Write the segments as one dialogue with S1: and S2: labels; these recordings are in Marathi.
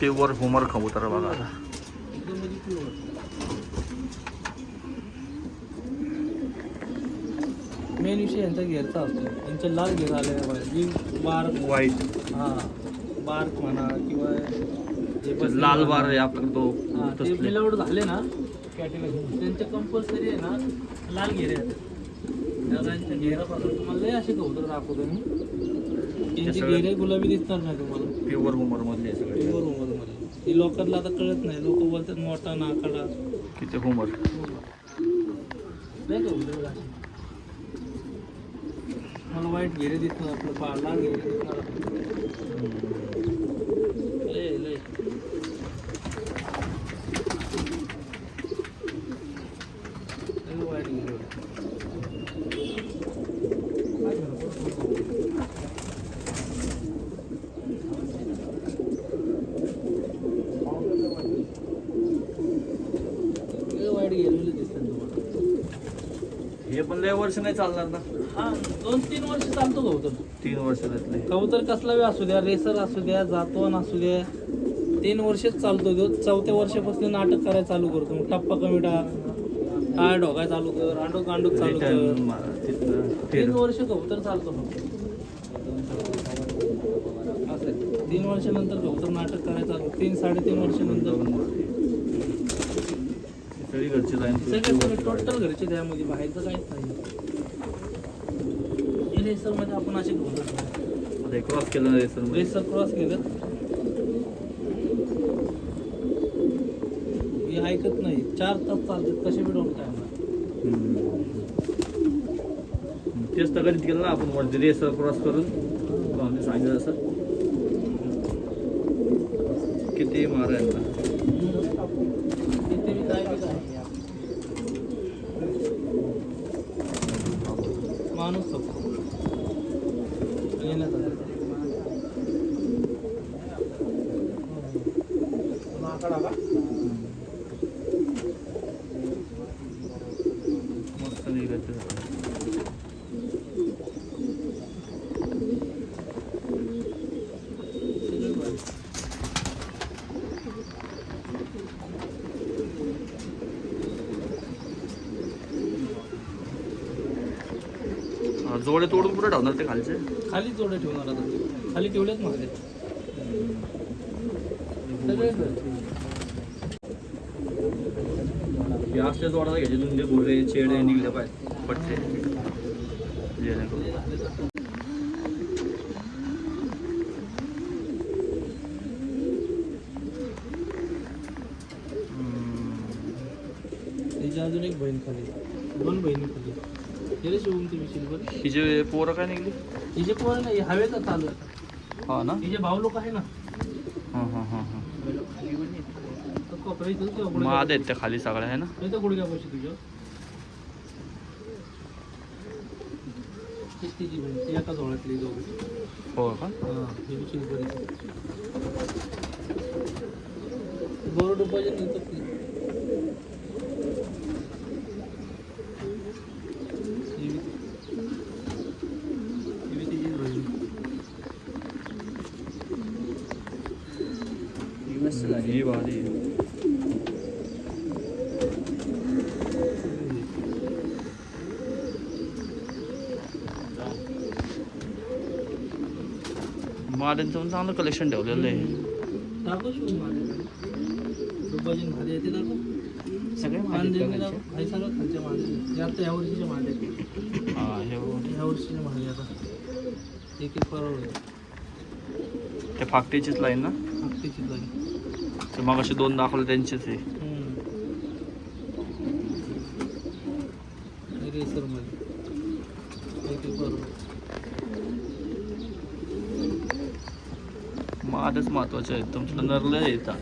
S1: प्युअर हुमर कबूतर बघा. आता.
S2: मेन विषय यांचा घेरचा असतो. यांचे लाल घेर जी बार
S1: व्हाईट
S2: हा बार्क म्हणा किंवा
S1: लाल. बार आहे आपल्याकडे तो
S2: हा, मिलावट झाले ना कॅटेगरी त्यांचे कंपल्सरी आहे ना लाल घेरे त्या त्यांच्या घेरापासून तुम्हाला लय असे कबूतर दाखवतो मी. त्यांचे घेरे गुलाबी दिसणार नाही तुम्हाला.
S1: प्युअर हुमर मधले
S2: ही लोकांना आता कळत नाही. लोक बोलतात मोठा नाकाडा.
S1: किती
S2: असे. मला वाईट घेरे दिसणार आपलं पा लाल घेरे दिसणार लय लय लय वाईट घेरे होते. लय वाईट गेलेले दिसतात तुम्हाला
S1: हे पण लय वर्ष नाही चालणार ना.
S2: हा दोन तीन वर्ष चालतो कबूतर
S1: तीन वर्ष त्यातले
S2: कबूतर कसला बी असू द्या रेसर असू द्या जातवन असू द्या. तीन वर्षच चालतो तो. चौथ्या वर्षापासून नाटक करायला चालू करतो. मग टप्पा कमी टाक. टाळ ढोकाय चालू कर अंडोक गांडूक चालू कर. तीन वर्ष कबूतर चालतो मग. असं आहे. तीन वर्षानंतर कबूतर नाटक करायला चालू तीन साडेतीन वर्षानंतर.
S1: सगळी घरची
S2: सगळे
S1: लाईन
S2: सगळे टोटल घरचे त्यामध्ये बाहेरचं काहीच नाही. रेसरमध्ये आपण असे कबूतर
S1: क्रॉस केलं रेसर
S2: रेसर क्रॉस केलं. हे ऐकत नाही. चार तास चालतात. कसे डोंट काय
S1: तेच तर गणित केलं ना आपण वरती रेसर क्रॉस करून. आम्ही सांगितलं असं. किती मार आहे यांना.
S2: इथे बी काय बी काय माणूस फक्त येण्यात आला.
S1: मस्त निघायचं
S2: सगळं भारी.
S1: जोडे तोडून कुठे ठेवणार ते खालचे?
S2: खाली जोडे ठेवणार आता. खाली तेवढेच मागे. घरचे.
S1: हे जोडाला घ्यायचे दुंदे भुरे चेडे निघले पाहिजे पट्टे. जेणेकरून
S2: त्याची अजून एक बहीण खाली दोन बहिणी खाली गेले शिवून ती मिशील बरं
S1: हिचे पोरं काय निघली?
S2: हिचे पोर नाही हवेचा चालू
S1: हा ना?
S2: हिचे भाऊ लोक आहे ना
S1: हां हां हां हां. मग आत आहेत त्या खाली सगळ्या आहे ना?
S2: गुडघ्या पैसे तुझ्या हीच तिची बहीण ती एका जोळ्यातली दोघी.
S1: हो का?
S2: हां ही ती ही बी- ही बी तिचीच बहीण
S1: ही भारी आहे. माड्यांचं पण चांगलं कलेक्शन ठेवलेलं आहे
S2: दाखव शिवून माझ्याकडे रुपयाचे भाजी येते दाखव
S1: सगळे
S2: कांदे बी दाखव काही सगळं खालच्या माझे हे आता ह्या वर्षीचे माझे
S1: हां हे बघ.
S2: वर्षीचे माझे आता. एक एक परवडे
S1: ते फाकटीचीच लाईन ना?
S2: लागेल
S1: ते मग असे दोन दाखवले त्यांचेच आहे
S2: रेसरमध्ये एक एक परवडे
S1: मादच महत्त्वाचे आहेत. तुमचं नरलं येतात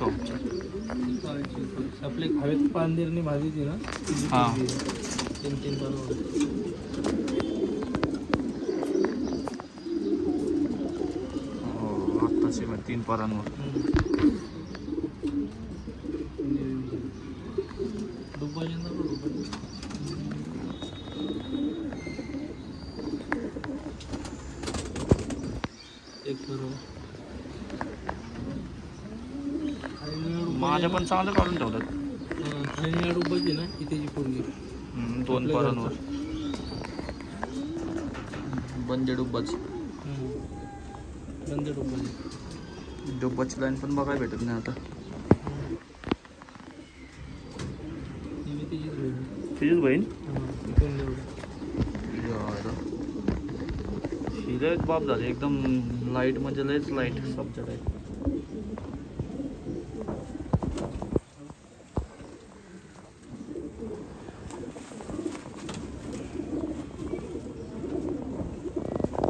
S1: टॉपच्या
S2: चाळीसशे रुपये. आपले हवेत पांदेरणी भाजीची ना?
S1: हा.
S2: तीन तीन
S1: हो आत्ताचे तीन पारांवर
S2: दुपारी एक बरोबर
S1: माझ्या पण चांगलं काढून
S2: रुपयाची ना इथे जी पोरगी
S1: हम्म, दोन
S2: आपल्या
S1: पारांवर बंदे डुब्बाच
S2: बंद रुपयाची
S1: डुब्बाची लाईन पण बघायला भेटत नाही आता.
S2: ही तिचीच बहीण? एवढं
S1: हिला एक बाप झाले. एकदम लाइट म्हणजे लयच लाइट सब्जेक्ट आहे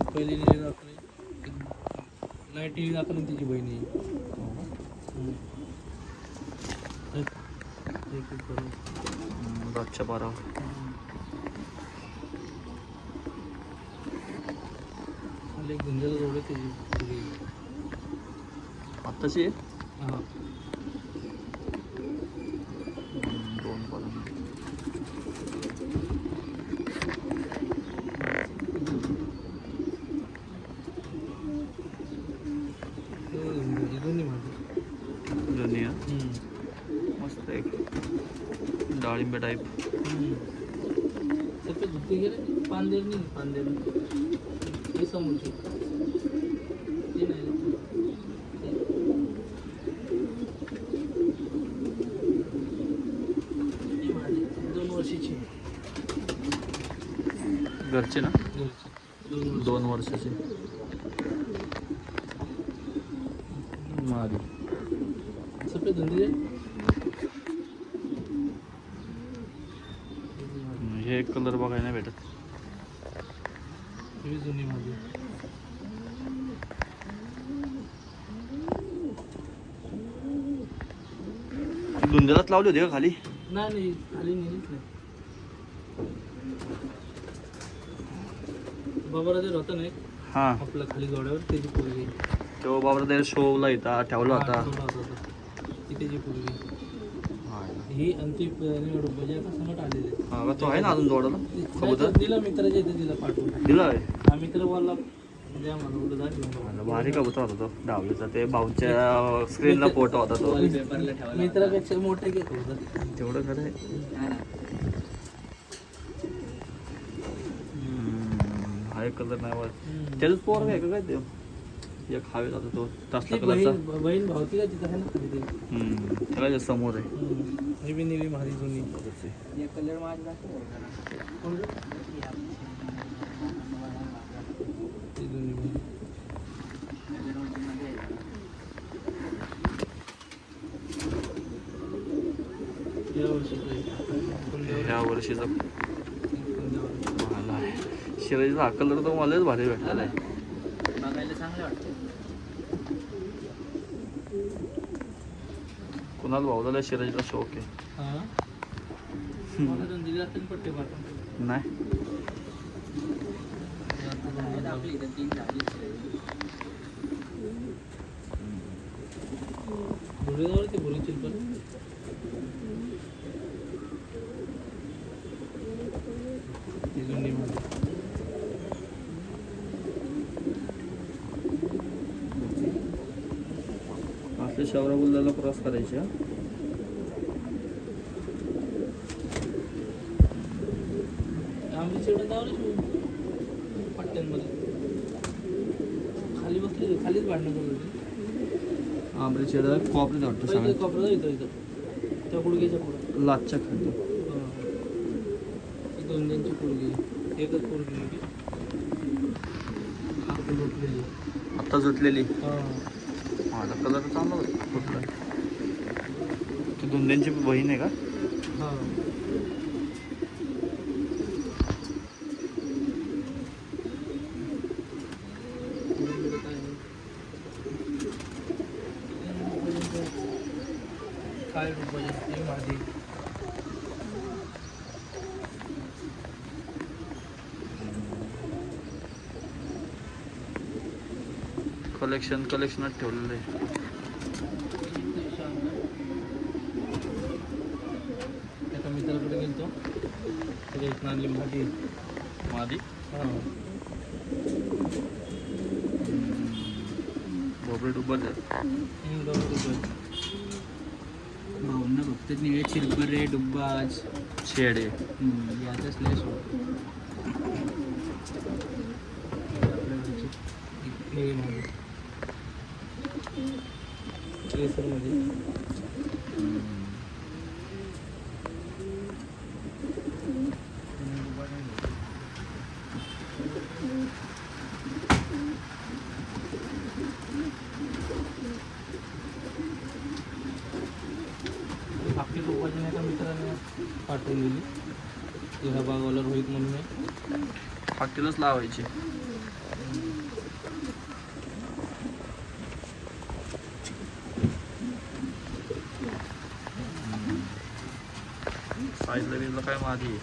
S2: पहिली नीली दाखवली नाही टी व्ही दाखवली तिची बहीण. आहे
S1: बारा
S2: एक गुंजाला जोडे त्याची.
S1: आत्ताची आहे
S2: हा
S1: हम्म, दोन पारा
S2: ते गुंजाची दोन्ही माझी
S1: जुनी आहे. मस्त एक डाळिंबे टाईप
S2: सगळे धुते गेले पांदेर नाही पांदेर समोरची ते नाही. ती माझी दोन वर्षाची.
S1: घरचे ना.
S2: दोन वर्ष.
S1: दोन वर्षाचे. मादी
S2: सफेद
S1: हे कलर बघायला नाही भेटत.
S2: जुनी
S1: धुंद्यालाच लावली होती का खाली?
S2: नाही नाही खाली नेलीच नाही. बाबाराजर होता ना एक?
S1: हां.
S2: आपल्या खाली जोड्यावर त्याची पोरगी.
S1: तो बाबा त्या शोला इथं ठेवला होता.
S2: हा, ठेवला होता तो. ती त्याची पोरगी.
S1: हा
S2: आणि ती रुपयाची आता समोर आलेली आहे.
S1: तो आहे ना अजून जोडाला कबूतर
S2: तो दिला मित्राच्या इथे दिला पाठवून.
S1: दिला आहे?
S2: हा मित्र बोलला द्या मला जा
S1: भारी कबूतर होता तो डावलीचा. ते भाऊच्या स्क्रीनला फोटो होता तो.
S2: मित्रापेक्षा मोठे घेत होता.
S1: तेवढं खरं आहे. हा एक कलर नाही त्याचाच पोर आहे का काय ते? एक हवे जातो तो तसला
S2: ती
S1: कलरचा
S2: बहीण भावती का तिथं आहे ना ते
S1: हम्म, त्याला जे समोर आहे
S2: हम्म. ही बी नेली माझी जुनी ती जुनी बहीण. या वर्षीचं आहे. कुंड्यावर-
S1: ह्या वर्षीचा
S2: कुंड्यावर.
S1: मला आहे शिराजीचा हा कलर तो मलाच भारी भेटलेला आहे
S2: बघायला चांगलं वाटतं
S1: कुणाला भाऊला शिराजीचा शौक आहे.
S2: हा?
S1: नाही.
S2: धुळेजवळ ते बोली चिलपल ती जुनी माझी
S1: शौरा बुलदाला क्रॉस करायचे?
S2: आम्ही चिडून जाऊ पट्ट्यांमध्ये. खाली बसली खालीच भांडणं
S1: आंबरी चेडा कॉपरीत वाटतं
S2: कोपरा इथं इथं. त्या गुडघ्याच्या पुढं.
S1: लाचच्या खाली.
S2: ही. दोन त्यांची पोरगी एकच होती. आता
S1: जुटलेली
S2: हा.
S1: माझा कलर चांगला होता. कुठला? ती धुंद्यांची बहीण आहे का?
S2: हा काय रुपये माझी
S1: कलेक्शन कलेक्शनात ठेवलेलं आहे.
S2: एका मित्राकडे गेलतो? त्याच्या इथं आणली माझी
S1: मादी?
S2: हा.
S1: बोबडे डुब्बर
S3: भाऊंना फक्त निळे चिरबरे डुब्बाज.
S1: शेडे.
S3: हम्म, याचाच लय शौक.
S2: नवीन रेसरमध्ये आपली लोकांच्या एका मित्राने? पाठवून दिली. तिला बागावला रोहित म्हणून. आहे
S1: फाटीलच लावायचे. काय माझी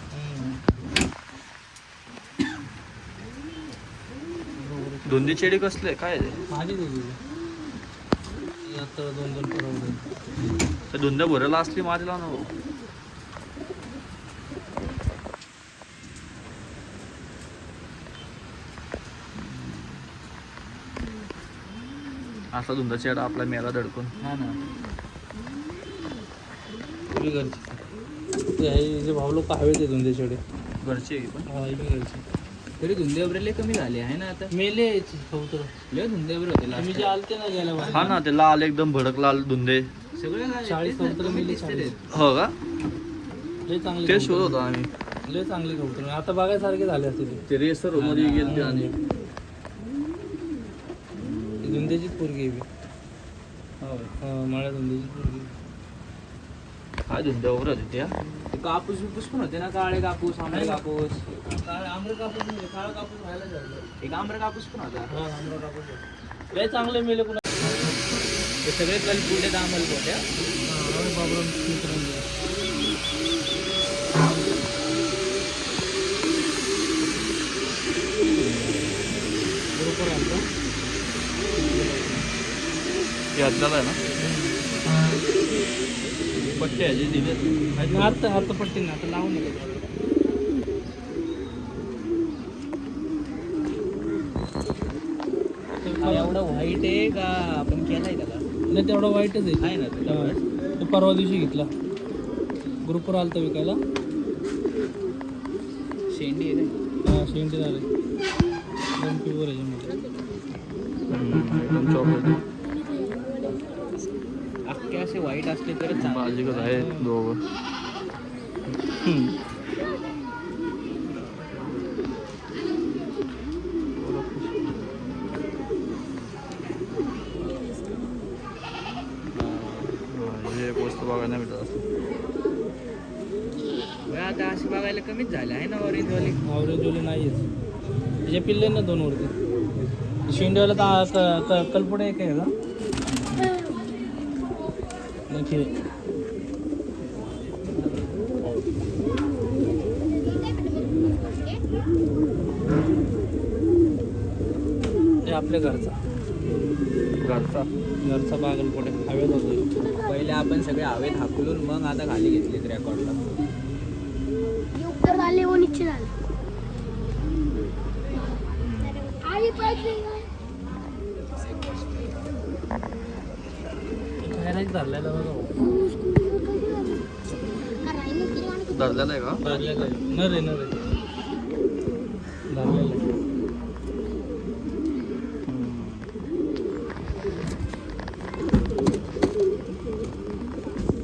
S1: दोन्ही चेडी कसले? काय?
S2: माझी आता दोन दोन परवडे
S1: त्या धुंद्या भरायला असली माझीला ना असा धुंदा चेडा आपला मेला धडकून.
S3: हा ना.
S2: घरची ते आहे जे भाऊ लोक हवे ते धुंदे शेडे
S1: घरची आहे पण?
S2: हा मी घरची.
S3: तरी धुंदे वगैरे लय कमी झाले आहे ना आता?
S2: मेले कबूतर
S3: लय धुंदे वगैरे होते last
S2: जे
S3: time.
S2: आलते ना गेल्या
S1: हा ना ते लाल एकदम भडक लाल धुंदे.
S3: सगळे काय
S2: चाळीस
S3: तेच ना,
S2: कबूतर
S3: कमी
S2: मेले
S3: दिसते
S2: चाळीस.
S3: ते.
S1: हो का?
S2: लय चांगले
S1: ते
S2: कबूतर.
S1: शोध होता आम्ही.
S2: लय चांगले कबूतर. आता बघायसारखे झाले असते ते
S1: ते रेसरमध्ये गेलते आणि.
S2: ती धुंद्याचीच पोरगी आहे बी. हा माळ्या धुंद्याचीच पोरगी
S1: काय धुंद्या वगैरे होते त्या
S3: ते कापूस बिपूस पण होते ना काळे कापूस आंबे कापूस
S2: काळा कापूस म्हणजे काळा कापूस व्हायला झालं
S3: एक आंबे कापूस पण होता
S2: हा कापूस लय चांगले मेले कुणा
S3: ते सगळे कल पुढे दामल होत्या
S2: बाबराम बरोबर
S1: आहे ना? पट्टे आहे जे दिले
S2: आता आता पट्टी ना आता लावून
S3: एवढं व्हाईट आहे का? आपण केलाय त्याला.
S2: नाही तेवढा वाईटच आहे.
S3: आहे ना ते.
S2: तो परवा दिवशी घेतला. ग्रुपवर आलता विकायला.
S3: शेंडी आहे?
S2: हा शेंटी झाले. दोन प्युअर याच्यामध्ये
S3: असे व्हाईट असले तरच चांगले.
S1: बाजीकच आहे दोघं. हे पोस्ट बघायला भेटत असं.
S3: आता असे बघायला कमीच झाले आहे ना ऑरेंज वाले
S2: ॲव्हरेज वाले नाहीच त्याचे पिल्ले ना दोन वरती. शेंडीवाला तर कलपुडे एक आहे का? हे आपल्या घरचा.
S1: घरचा.
S2: घरचा बागलकोटे हवेत होतो
S3: पहिले आपण सगळे हवेत हाकलून मग आता खाली घेतलेत रेकॉर्डला
S4: झाले. व नीचे झाले
S2: धरलेला
S1: धरलेला आहे का?
S2: धरलेला आहे. धरलेला आहे.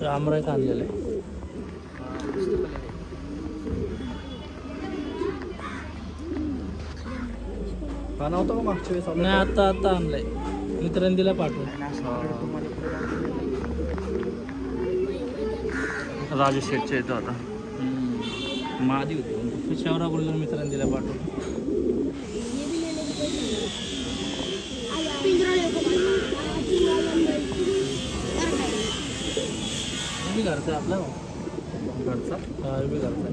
S2: रामराय आणलेलं आहे.
S1: नव्हतं का मागच्या वेळेस
S2: नाही आता आता आणलंय. मित्रांनी दिला पाठवून
S1: राजू शेठच्या येतो आता
S3: मादी होती.
S2: शेवरा बोलून मित्रांनी दिला पाठवून. हे घरचा आहे आपला.
S1: घरचा?
S2: घरचा.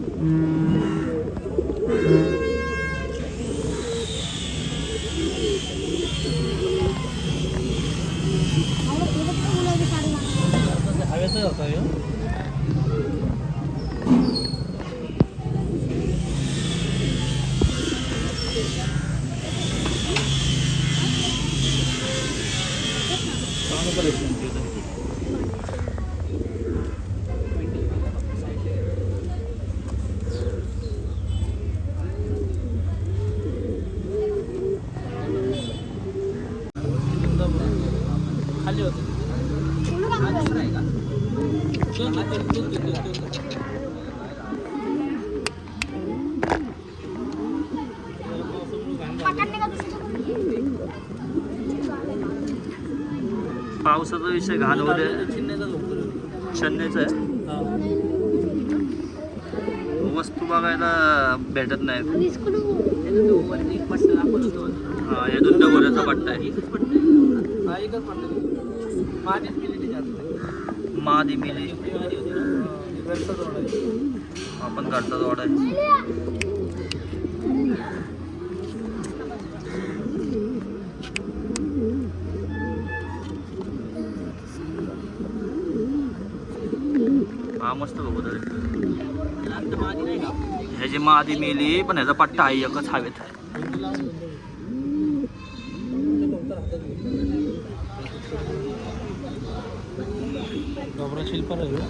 S2: हवेचाच होता ह्यो. चांगलं परीक्षण केलं. खाली होते तो- तो- तो- तो- तो- तो- तो- तो.
S1: पावसाचा विषय घाण
S2: झोपतो
S1: शन्याचं आहे? वस्तू बघायला भेटत नाही हा हे दुध गोऱ्याचा पट्टा आहे.
S2: हा
S1: मादी मिली. आपण घरचा जोड मादी मिली पण ह्याचा पट्टा आहे एकच हवेत आहे.
S2: हो.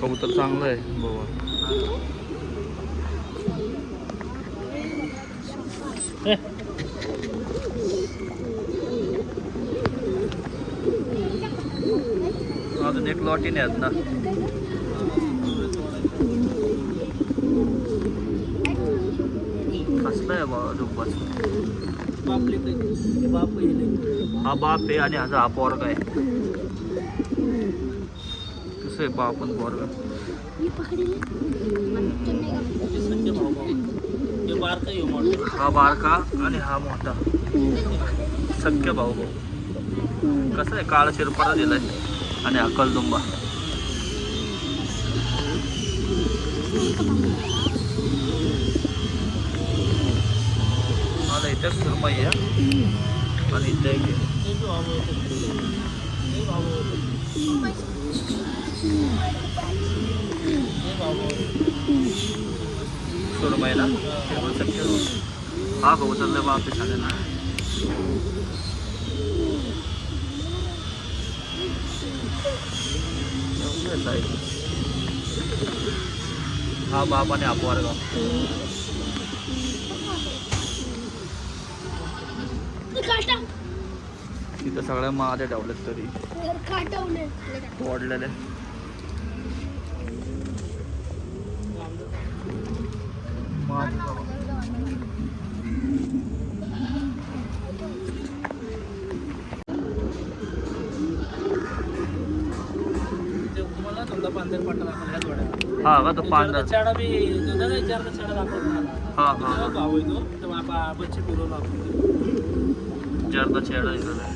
S1: कबूतर चांगलं आहे बाबा अजून एक लॉटीन आहेत ना कसलं आहे बाबा दुप्पाच
S2: बाप
S1: हा बाप आहे आणि ह्याचा हा पोरगा आहे. कसं आहे बाप आणि पोरगा?
S2: हा बारका
S1: आणि हा मोठा. सख्य भाऊ भाऊ. कसं आहे? काळा शिरपारा दिलाय. आणि हा कलदुंबा मला इथे सुरमई आहे आणि इथे एक आहे.
S2: हे बी भाऊ होते हे भाऊ होते हे
S1: बाप आणि पोरगा तिथं सगळ्या महाद्या ठेवल्यात तरी. वाढलेले
S2: समजा पांढर ह्या जोड्या
S1: हा का तो पांढरा.
S2: चाडा बी दुधाचा चारचा चाडा दाखवतो
S1: हा हा
S2: हा
S1: हा.
S2: भाऊ आहे तो. तर बाबा बच्चे आपण
S1: जर्दा चेडा दिलेला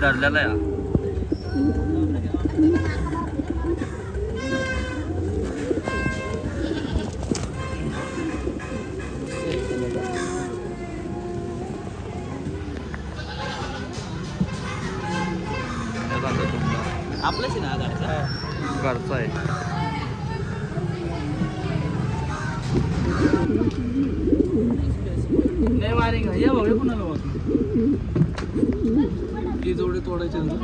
S1: धरलेला आहे बघा तुमचा.
S3: आपलंच आहे ना घरचा?
S1: घरचा आहे.
S2: नाही वारिंग या भाऊ कुणाला बघ. ती जोडी तोडायची ना?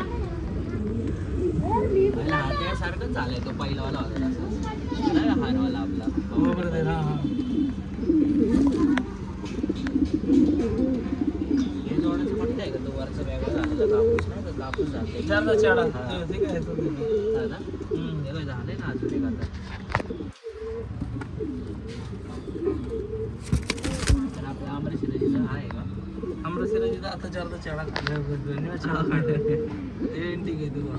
S3: सारखंच झालंय तो पहिलावाला होता हारवाला आपला?
S2: हो बरं आहे, हा हा
S3: हे जोडाचं पट्टा आहे का तो वरचा वेगळा झालेला
S2: चाडा ते काय तो?
S3: ना ना अजून एक आता तर आपल्या अमरेशिला आहे का
S2: तर आता चारचा चाडा खाल्ला चाडा खाल्ला ते ठीक आहे तुला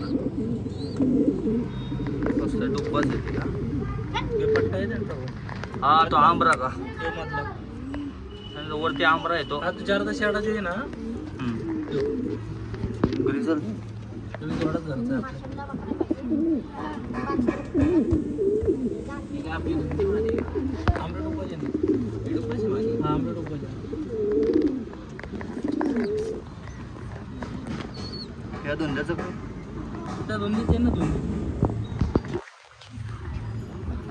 S1: कसलं का
S2: हे पट्टा आहे भाऊ.
S1: हा तो आंबरा का
S2: तो मधला
S1: तो वरती आंबरा आहे तो
S2: हा तू चारचा चाडा जो आहे ना. तो
S1: घरी चल.
S2: तुम्ही आहे
S1: या धुंद्याचं?
S2: त्या दोन्हीच आहे ना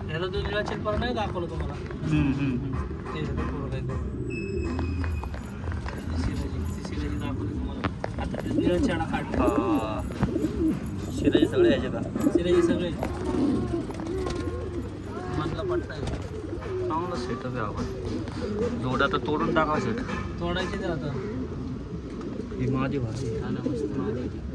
S2: ह्याला जो निळा चिरपार नाही दाखवलं तुम्हाला. निळछाडा खाट
S1: हा शिराचे सगळे यायचे का?
S2: सिराजी सगळे. मधला पट्टा आहे.
S1: चांगलं सेटअप आहे आपण जोड्या तर तोडून टाका सेट
S2: तोडायचे ते आता.
S1: ही माझी भाजी
S3: हा ना मस्त आहे.